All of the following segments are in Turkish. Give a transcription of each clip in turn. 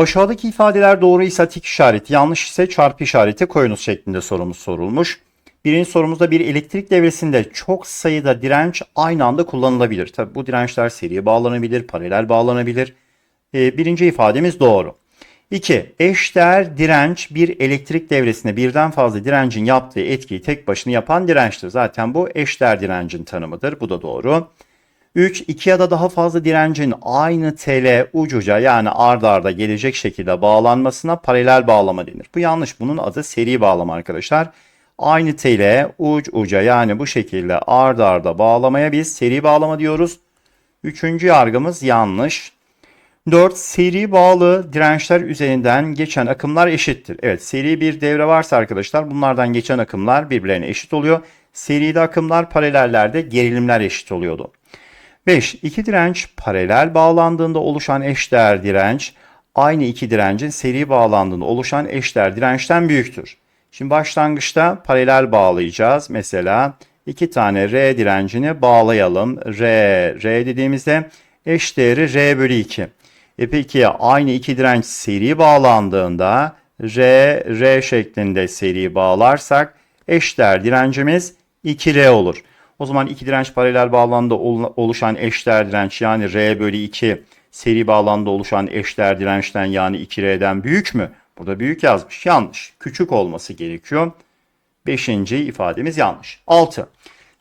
Aşağıdaki ifadeler doğruysa tik işareti, yanlış ise çarpı işareti koyunuz şeklinde sorumuz sorulmuş. Birinci sorumuzda bir elektrik devresinde çok sayıda direnç aynı anda kullanılabilir. Tabi bu dirençler seriye bağlanabilir, paralel bağlanabilir. Ee, birinci ifademiz doğru. 2. Eşdeğer direnç bir elektrik devresinde birden fazla direncin yaptığı etkiyi tek başına yapan dirençtir. Zaten bu eşdeğer direncin tanımıdır. Bu da doğru. 3. iki ya da daha fazla direncin aynı tele ucuca yani ard arda gelecek şekilde bağlanmasına paralel bağlama denir. Bu yanlış. Bunun adı seri bağlama arkadaşlar. Aynı tele uç uca yani bu şekilde ard arda bağlamaya biz seri bağlama diyoruz. Üçüncü yargımız yanlış. 4. Seri bağlı dirençler üzerinden geçen akımlar eşittir. Evet seri bir devre varsa arkadaşlar bunlardan geçen akımlar birbirlerine eşit oluyor. Seride akımlar paralellerde gerilimler eşit oluyordu. 5. İki direnç paralel bağlandığında oluşan eşdeğer direnç aynı iki direncin seri bağlandığında oluşan eşdeğer dirençten büyüktür. Şimdi başlangıçta paralel bağlayacağız. Mesela iki tane R direncini bağlayalım. R, R dediğimizde eşdeğeri R bölü 2. E peki aynı iki direnç seri bağlandığında R, R şeklinde seri bağlarsak eşdeğer direncimiz 2R olur. O zaman iki direnç paralel bağlamda oluşan eşdeğer direnç yani R bölü 2 seri bağlamda oluşan eşdeğer dirençten yani 2R'den büyük mü? Burada büyük yazmış. Yanlış. Küçük olması gerekiyor. Beşinci ifademiz yanlış. 6.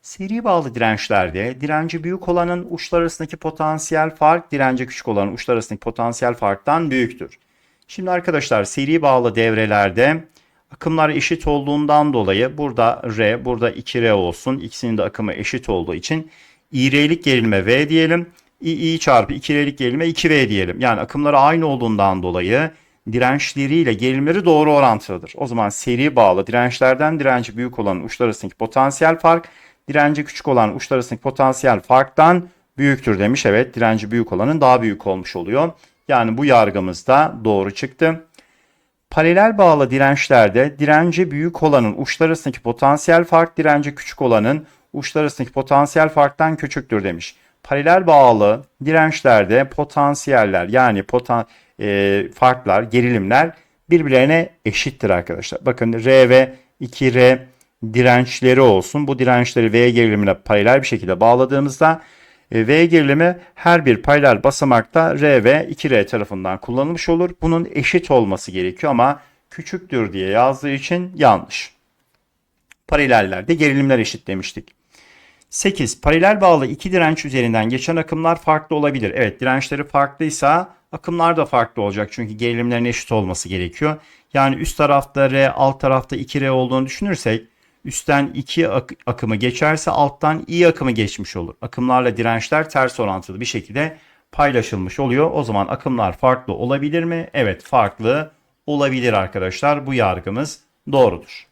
Seri bağlı dirençlerde direnci büyük olanın uçlar arasındaki potansiyel fark direnci küçük olanın uçlar arasındaki potansiyel farktan büyüktür. Şimdi arkadaşlar seri bağlı devrelerde akımlar eşit olduğundan dolayı burada R, burada 2R olsun. İkisinin de akımı eşit olduğu için İR'lik gerilime V diyelim. İ, çarpı 2R'lik gerilime 2V diyelim. Yani akımları aynı olduğundan dolayı dirençleriyle gerilimleri doğru orantılıdır. O zaman seri bağlı dirençlerden direnci büyük olan uçlar arasındaki potansiyel fark direnci küçük olan uçlar arasındaki potansiyel farktan büyüktür demiş. Evet direnci büyük olanın daha büyük olmuş oluyor. Yani bu yargımız da doğru çıktı. Paralel bağlı dirençlerde direnci büyük olanın uçlar arasındaki potansiyel fark direnci küçük olanın uçlar arasındaki potansiyel farktan küçüktür demiş. Paralel bağlı dirençlerde potansiyeller yani potan, e, farklar, gerilimler birbirlerine eşittir arkadaşlar. Bakın R ve 2R dirençleri olsun. Bu dirençleri V gerilimine paralel bir şekilde bağladığımızda V gerilimi her bir paralel basamakta R ve 2R tarafından kullanılmış olur. Bunun eşit olması gerekiyor ama küçüktür diye yazdığı için yanlış. Paralellerde gerilimler eşit demiştik. 8. Paralel bağlı iki direnç üzerinden geçen akımlar farklı olabilir. Evet dirençleri farklıysa akımlar da farklı olacak. Çünkü gerilimlerin eşit olması gerekiyor. Yani üst tarafta R, alt tarafta 2R olduğunu düşünürsek üstten 2 ak- akımı geçerse alttan i akımı geçmiş olur. Akımlarla dirençler ters orantılı bir şekilde paylaşılmış oluyor. O zaman akımlar farklı olabilir mi? Evet farklı olabilir arkadaşlar. Bu yargımız doğrudur.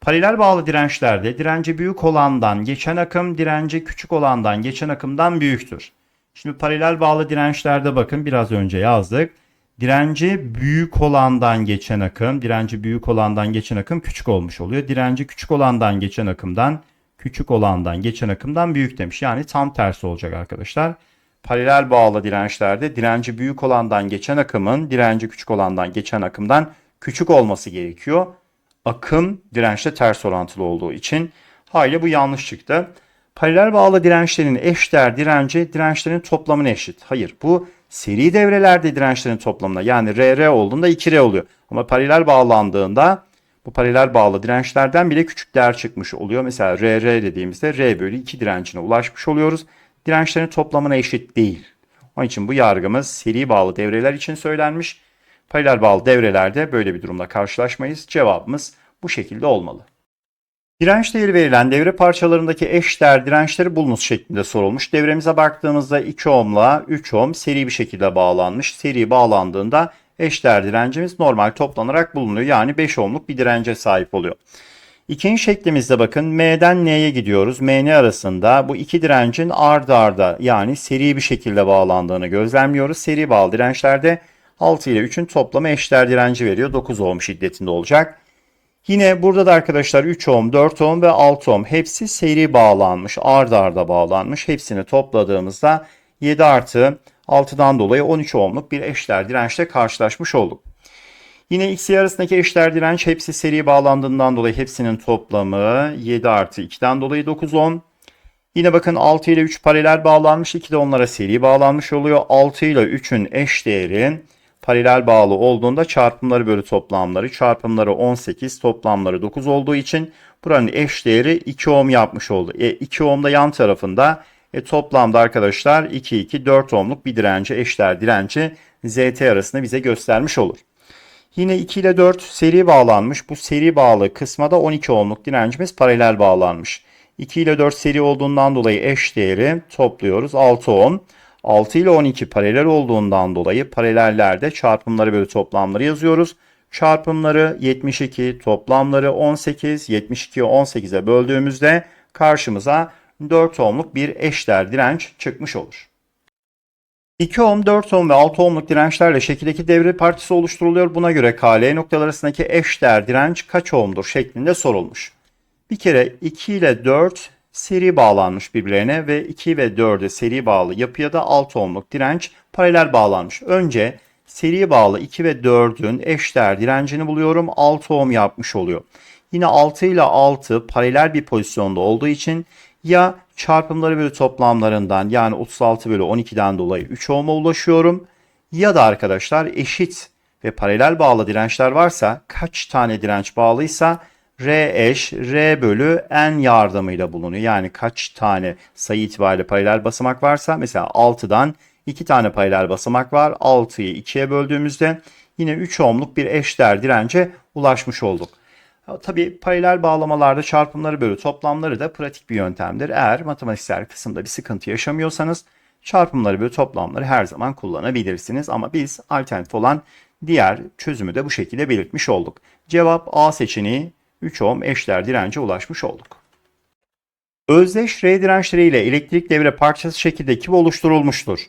Paralel bağlı dirençlerde direnci büyük olandan geçen akım direnci küçük olandan geçen akımdan büyüktür. Şimdi paralel bağlı dirençlerde bakın biraz önce yazdık. Direnci büyük olandan geçen akım, direnci büyük olandan geçen akım küçük olmuş oluyor. Direnci küçük olandan geçen akımdan, küçük olandan geçen akımdan büyük demiş. Yani tam tersi olacak arkadaşlar. Paralel bağlı dirençlerde direnci büyük olandan geçen akımın direnci küçük olandan geçen akımdan küçük olması gerekiyor. Akım dirençle ters orantılı olduğu için. Hayli bu yanlış çıktı. Paralel bağlı dirençlerin eşdeğer direnci dirençlerin toplamına eşit. Hayır bu seri devrelerde dirençlerin toplamına yani RR olduğunda 2R oluyor. Ama paralel bağlandığında bu paralel bağlı dirençlerden bile küçük değer çıkmış oluyor. Mesela RR dediğimizde R bölü 2 direncine ulaşmış oluyoruz. Dirençlerin toplamına eşit değil. Onun için bu yargımız seri bağlı devreler için söylenmiş. Paralel bağlı devrelerde böyle bir durumla karşılaşmayız. Cevabımız bu şekilde olmalı. Direnç değeri verilen devre parçalarındaki eşdeğer dirençleri bulunuz şeklinde sorulmuş. Devremize baktığımızda 2 ohmla 3 ohm seri bir şekilde bağlanmış. Seri bağlandığında eşdeğer direncimiz normal toplanarak bulunuyor. Yani 5 ohmluk bir dirence sahip oluyor. İkinci şeklimizde bakın M'den N'ye gidiyoruz. M N arasında bu iki direncin ardı arda yani seri bir şekilde bağlandığını gözlemliyoruz. Seri bağlı dirençlerde 6 ile 3'ün toplamı eşdeğer direnci veriyor. 9 ohm şiddetinde olacak. Yine burada da arkadaşlar 3 ohm, 4 ohm ve 6 ohm hepsi seri bağlanmış, ard arda bağlanmış. Hepsini topladığımızda 7 artı 6'dan dolayı 13 ohmluk bir eşdeğer dirençle karşılaşmış olduk. Yine ikisi arasındaki eşdeğer direnç hepsi seri bağlandığından dolayı hepsinin toplamı 7 artı 2'den dolayı 9 ohm. Yine bakın 6 ile 3 paralel bağlanmış. 2 de onlara seri bağlanmış oluyor. 6 ile 3'ün eş değeri paralel bağlı olduğunda çarpımları bölü toplamları çarpımları 18 toplamları 9 olduğu için buranın eş değeri 2 ohm yapmış oldu. E, 2 ohm da yan tarafında e, toplamda arkadaşlar 2 2 4 ohmluk bir direnci eşdeğer direnci ZT arasında bize göstermiş olur. Yine 2 ile 4 seri bağlanmış. Bu seri bağlı kısma da 12 ohmluk direncimiz paralel bağlanmış. 2 ile 4 seri olduğundan dolayı eş değeri topluyoruz 6 ohm. 6 ile 12 paralel olduğundan dolayı paralellerde çarpımları bölü toplamları yazıyoruz. Çarpımları 72, toplamları 18, 72'yi 18'e böldüğümüzde karşımıza 4 ohmluk bir eşdeğer direnç çıkmış olur. 2 ohm, 4 ohm ve 6 ohmluk dirençlerle şekildeki devre partisi oluşturuluyor. Buna göre KL noktalar arasındaki eşdeğer direnç kaç ohmdur şeklinde sorulmuş. Bir kere 2 ile 4 seri bağlanmış birbirlerine ve 2 ve 4'e seri bağlı yapıya da 6 ohmluk direnç paralel bağlanmış. Önce seri bağlı 2 ve 4'ün eşdeğer direncini buluyorum. 6 ohm yapmış oluyor. Yine 6 ile 6 paralel bir pozisyonda olduğu için ya çarpımları bölü toplamlarından yani 36 bölü 12'den dolayı 3 ohm'a ulaşıyorum. Ya da arkadaşlar eşit ve paralel bağlı dirençler varsa kaç tane direnç bağlıysa R eş R bölü N yardımıyla bulunuyor. Yani kaç tane sayı itibariyle paralel basamak varsa mesela 6'dan 2 tane paralel basamak var. 6'yı 2'ye böldüğümüzde yine 3 ohmluk bir eşdeğer dirence ulaşmış olduk. Tabi paralel bağlamalarda çarpımları bölü toplamları da pratik bir yöntemdir. Eğer matematiksel kısımda bir sıkıntı yaşamıyorsanız çarpımları bölü toplamları her zaman kullanabilirsiniz. Ama biz alternatif olan diğer çözümü de bu şekilde belirtmiş olduk. Cevap A seçeneği 3 ohm eşdeğer dirence ulaşmış olduk. Özdeş R dirençleri ile elektrik devre parçası şekilde kiv oluşturulmuştur.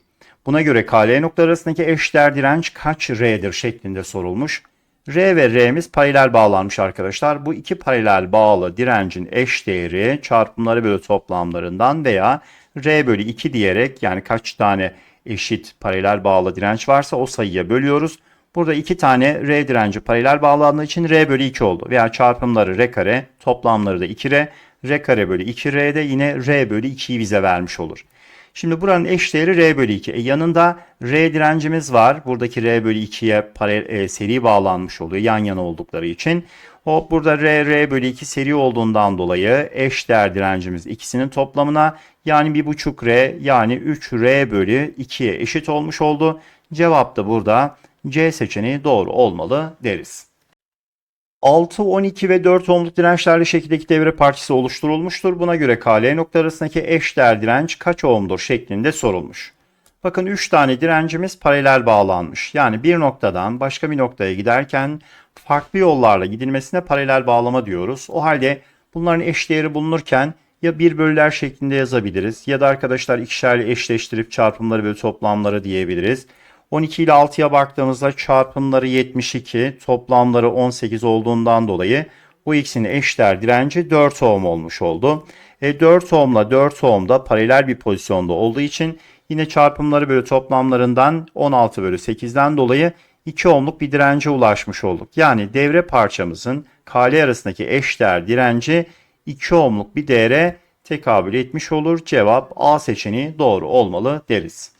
Buna göre KL noktaları arasındaki eşdeğer direnç kaç R'dir şeklinde sorulmuş. R ve R'miz paralel bağlanmış arkadaşlar. Bu iki paralel bağlı direncin eş değeri çarpımları bölü toplamlarından veya R bölü 2 diyerek yani kaç tane eşit paralel bağlı direnç varsa o sayıya bölüyoruz. Burada iki tane R direnci paralel bağlandığı için R bölü 2 oldu. Veya çarpımları R kare, toplamları da 2R. R kare bölü 2R de yine R bölü 2'yi bize vermiş olur. Şimdi buranın eşdeğeri R bölü 2. E yanında R direncimiz var. Buradaki R bölü 2'ye paralel, e, seri bağlanmış oluyor yan yana oldukları için. O burada R, R bölü 2 seri olduğundan dolayı eşdeğer direncimiz ikisinin toplamına yani 1,5 R yani 3 R bölü 2'ye eşit olmuş oldu. Cevap da burada C seçeneği doğru olmalı deriz. 6, 12 ve 4 ohmluk dirençlerle şekildeki devre parçası oluşturulmuştur. Buna göre KL nokta arasındaki eşdeğer direnç kaç ohmdur şeklinde sorulmuş. Bakın 3 tane direncimiz paralel bağlanmış. Yani bir noktadan başka bir noktaya giderken farklı yollarla gidilmesine paralel bağlama diyoruz. O halde bunların eşdeğeri bulunurken ya bir bölüler şeklinde yazabiliriz ya da arkadaşlar ikişerli eşleştirip çarpımları ve toplamları diyebiliriz. 12 ile 6'ya baktığımızda çarpımları 72, toplamları 18 olduğundan dolayı bu ikisinin eşdeğer direnci 4 ohm olmuş oldu. E 4 ohmla 4 ohm da paralel bir pozisyonda olduğu için yine çarpımları bölü toplamlarından 16 bölü 8'den dolayı 2 ohmluk bir dirence ulaşmış olduk. Yani devre parçamızın KL arasındaki eşdeğer direnci 2 ohmluk bir değere tekabül etmiş olur. Cevap A seçeneği doğru olmalı deriz.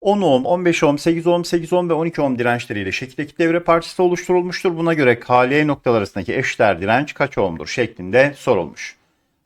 10 ohm, 15 ohm, 8 ohm, 8 ohm ve 12 ohm dirençleriyle şekildeki devre parçası oluşturulmuştur. Buna göre KL noktalar arasındaki eşdeğer direnç kaç ohmdur şeklinde sorulmuş.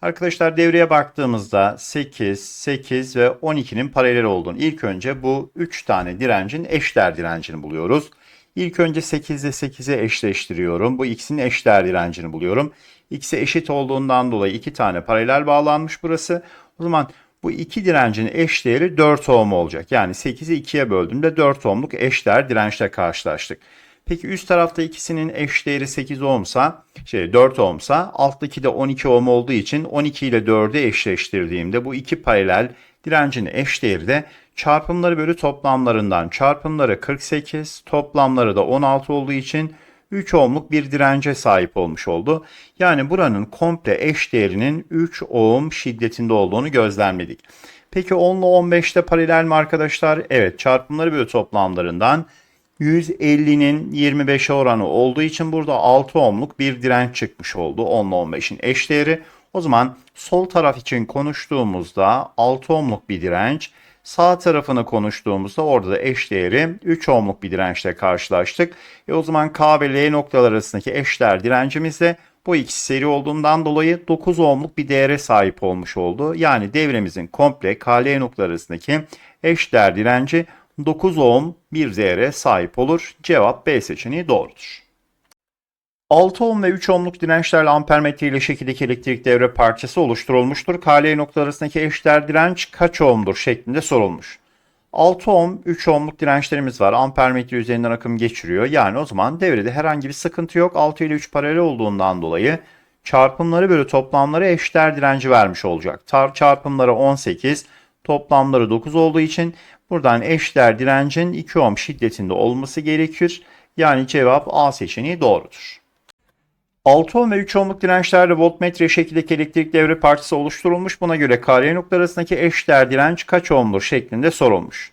Arkadaşlar devreye baktığımızda 8, 8 ve 12'nin paralel olduğunu ilk önce bu 3 tane direncin eşdeğer direncini buluyoruz. İlk önce 8 ile 8'e eşleştiriyorum. Bu ikisinin eşdeğer direncini buluyorum. İkisi eşit olduğundan dolayı iki tane paralel bağlanmış burası. O zaman bu iki direncin eşdeğeri 4 ohm olacak. Yani 8'i 2'ye böldüğümde 4 ohmluk eşdeğer dirençle karşılaştık. Peki üst tarafta ikisinin eşdeğeri 8 ohmsa, şey 4 ohmsa, alttaki de 12 ohm olduğu için 12 ile 4'ü eşleştirdiğimde bu iki paralel direncin eşdeğeri de çarpımları bölü toplamlarından çarpımları 48, toplamları da 16 olduğu için 3 ohmluk bir dirence sahip olmuş oldu. Yani buranın komple eş değerinin 3 ohm şiddetinde olduğunu gözlemledik. Peki 10 ile 15 de paralel mi arkadaşlar? Evet çarpımları bölü toplamlarından 150'nin 25'e oranı olduğu için burada 6 ohmluk bir direnç çıkmış oldu. 10 ile 15'in eşdeğeri. O zaman sol taraf için konuştuğumuzda 6 ohmluk bir direnç, sağ tarafını konuştuğumuzda orada da eşdeğeri 3 ohmluk bir dirençle karşılaştık. E o zaman K ve L noktalar arasındaki eşdeğer direncimiz de bu ikisi seri olduğundan dolayı 9 ohmluk bir değere sahip olmuş oldu. Yani devremizin komple KL noktalar arasındaki eşdeğer direnci 9 ohm bir değere sahip olur. Cevap B seçeneği doğrudur. 6 ohm ve 3 ohmluk dirençlerle ampermetre ile şekildeki elektrik devre parçası oluşturulmuştur. KL noktalar arasındaki eşdeğer direnç kaç ohmdur şeklinde sorulmuş. 6 ohm, 3 ohmluk dirençlerimiz var. Ampermetre üzerinden akım geçiriyor. Yani o zaman devrede herhangi bir sıkıntı yok. 6 ile 3 paralel olduğundan dolayı çarpımları bölü toplamları eşdeğer direnci vermiş olacak. Tar çarpımları 18, toplamları 9 olduğu için buradan eşdeğer direncin 2 ohm şiddetinde olması gerekir. Yani cevap A seçeneği doğrudur. 6 ohm ve 3 ohmluk dirençlerle voltmetre şekildeki elektrik devre parçası oluşturulmuş. Buna göre KL noktalar arasındaki eşdeğer direnç kaç ohmdur şeklinde sorulmuş.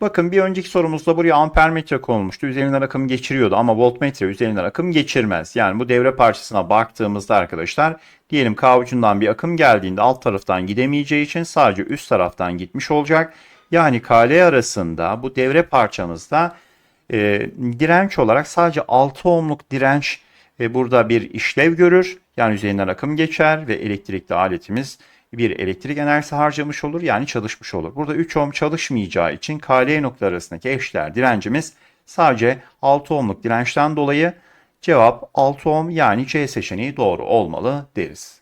Bakın bir önceki sorumuzda buraya ampermetre konulmuştu. Üzerinden akım geçiriyordu ama voltmetre üzerinden akım geçirmez. Yani bu devre parçasına baktığımızda arkadaşlar diyelim K ucundan bir akım geldiğinde alt taraftan gidemeyeceği için sadece üst taraftan gitmiş olacak. Yani KL arasında bu devre parçamızda e, direnç olarak sadece 6 ohmluk direnç ve burada bir işlev görür. Yani üzerinden akım geçer ve elektrikli aletimiz bir elektrik enerjisi harcamış olur yani çalışmış olur. Burada 3 ohm çalışmayacağı için KL noktaları arasındaki eşdeğer direncimiz sadece 6 ohmluk dirençten dolayı cevap 6 ohm yani C seçeneği doğru olmalı deriz.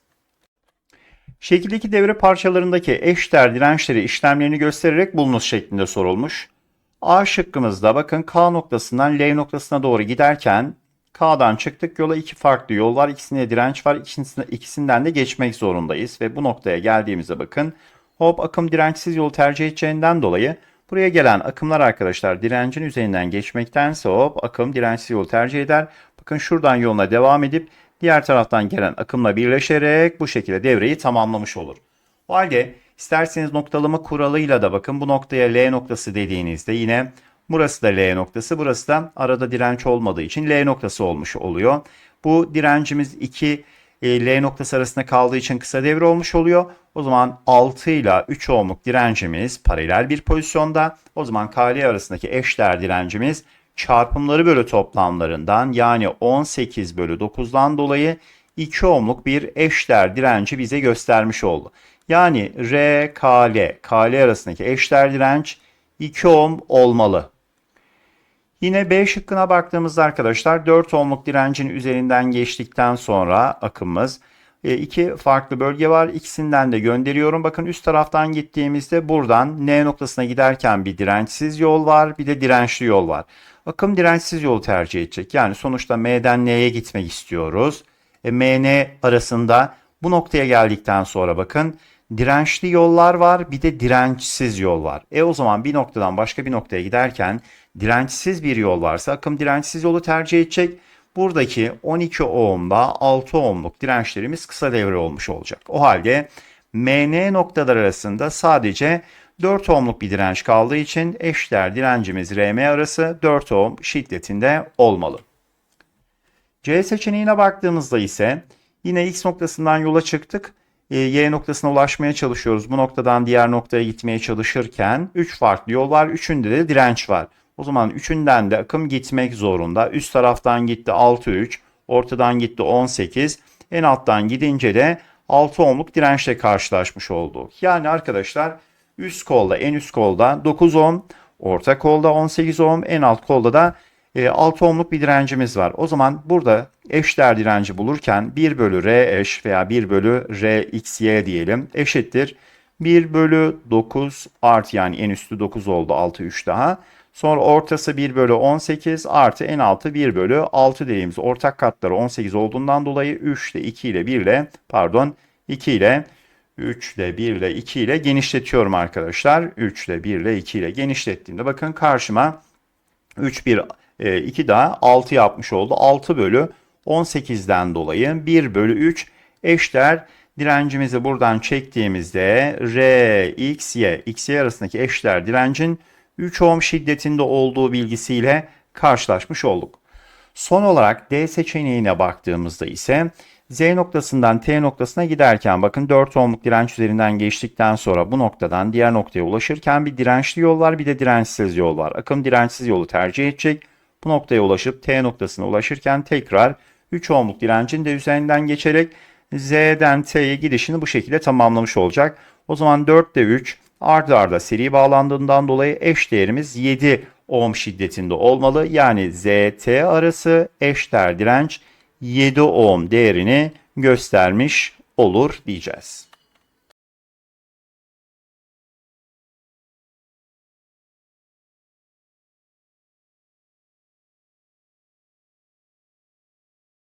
Şekildeki devre parçalarındaki eşdeğer dirençleri işlemlerini göstererek bulunuz şeklinde sorulmuş. A şıkkımızda bakın K noktasından L noktasına doğru giderken K'dan çıktık yola iki farklı yol var. İkisinde direnç var. İkisinde, ikisinden de geçmek zorundayız. Ve bu noktaya geldiğimizde bakın hop akım dirençsiz yolu tercih edeceğinden dolayı buraya gelen akımlar arkadaşlar direncin üzerinden geçmektense hop akım dirençsiz yolu tercih eder. Bakın şuradan yoluna devam edip diğer taraftan gelen akımla birleşerek bu şekilde devreyi tamamlamış olur. O halde isterseniz noktalama kuralıyla da bakın bu noktaya L noktası dediğinizde yine Burası da L noktası. Burası da arada direnç olmadığı için L noktası olmuş oluyor. Bu direncimiz 2 e, L noktası arasında kaldığı için kısa devre olmuş oluyor. O zaman 6 ile 3 ohmluk direncimiz paralel bir pozisyonda. O zaman KL arasındaki eşdeğer direncimiz çarpımları bölü toplamlarından yani 18 bölü 9'dan dolayı 2 ohmluk bir eşdeğer direnci bize göstermiş oldu. Yani R, KL, KL arasındaki eşdeğer direnç 2 ohm olmalı. Yine B şıkkına baktığımızda arkadaşlar 4 ohmluk direncin üzerinden geçtikten sonra akımımız e, iki farklı bölge var. İkisinden de gönderiyorum. Bakın üst taraftan gittiğimizde buradan N noktasına giderken bir dirençsiz yol var. Bir de dirençli yol var. Akım dirençsiz yolu tercih edecek. Yani sonuçta M'den N'ye gitmek istiyoruz. E, M, N arasında bu noktaya geldikten sonra bakın dirençli yollar var bir de dirençsiz yol var. E o zaman bir noktadan başka bir noktaya giderken dirençsiz bir yol varsa akım dirençsiz yolu tercih edecek. Buradaki 12 ohmla 6 ohmluk dirençlerimiz kısa devre olmuş olacak. O halde MN noktalar arasında sadece 4 ohmluk bir direnç kaldığı için eşdeğer direncimiz RM arası 4 ohm şiddetinde olmalı. C seçeneğine baktığımızda ise yine X noktasından yola çıktık. Y noktasına ulaşmaya çalışıyoruz. Bu noktadan diğer noktaya gitmeye çalışırken 3 farklı yol var. Üçünde de direnç var. O zaman üçünden de akım gitmek zorunda. Üst taraftan gitti 6-3, ortadan gitti 18, en alttan gidince de 6 ohmluk dirençle karşılaşmış olduk. Yani arkadaşlar üst kolda, en üst kolda 9 ohm, orta kolda 18 ohm, en alt kolda da 6 e, ohmluk bir direncimiz var. O zaman burada eşdeğer direnci bulurken 1 bölü R eş veya 1 bölü R XY diyelim eşittir. 1 bölü 9 artı yani en üstü 9 oldu 6 3 daha. Sonra ortası 1 bölü 18 artı en altı 1 bölü 6 dediğimiz ortak katları 18 olduğundan dolayı 3 ile 2 ile 1 ile pardon 2 ile 3 ile 1 ile 2 ile genişletiyorum arkadaşlar. 3 ile 1 ile 2 ile genişlettiğimde bakın karşıma 3 1 2 daha 6 yapmış oldu. 6 bölü 18'den dolayı 1 bölü 3 eşdeğer Direncimizi buradan çektiğimizde R, X, Y, X, Y arasındaki eşdeğer direncin 3 ohm şiddetinde olduğu bilgisiyle karşılaşmış olduk. Son olarak D seçeneğine baktığımızda ise Z noktasından T noktasına giderken bakın 4 ohmluk direnç üzerinden geçtikten sonra bu noktadan diğer noktaya ulaşırken bir dirençli yol var bir de dirençsiz yol var. Akım dirençsiz yolu tercih edecek. Bu noktaya ulaşıp T noktasına ulaşırken tekrar 3 ohmluk direncin de üzerinden geçerek Z'den T'ye gidişini bu şekilde tamamlamış olacak. O zaman 4 ile 3 ardı arda seri bağlandığından dolayı eş değerimiz 7 ohm şiddetinde olmalı. Yani ZT arası eşdeğer direnç 7 ohm değerini göstermiş olur diyeceğiz.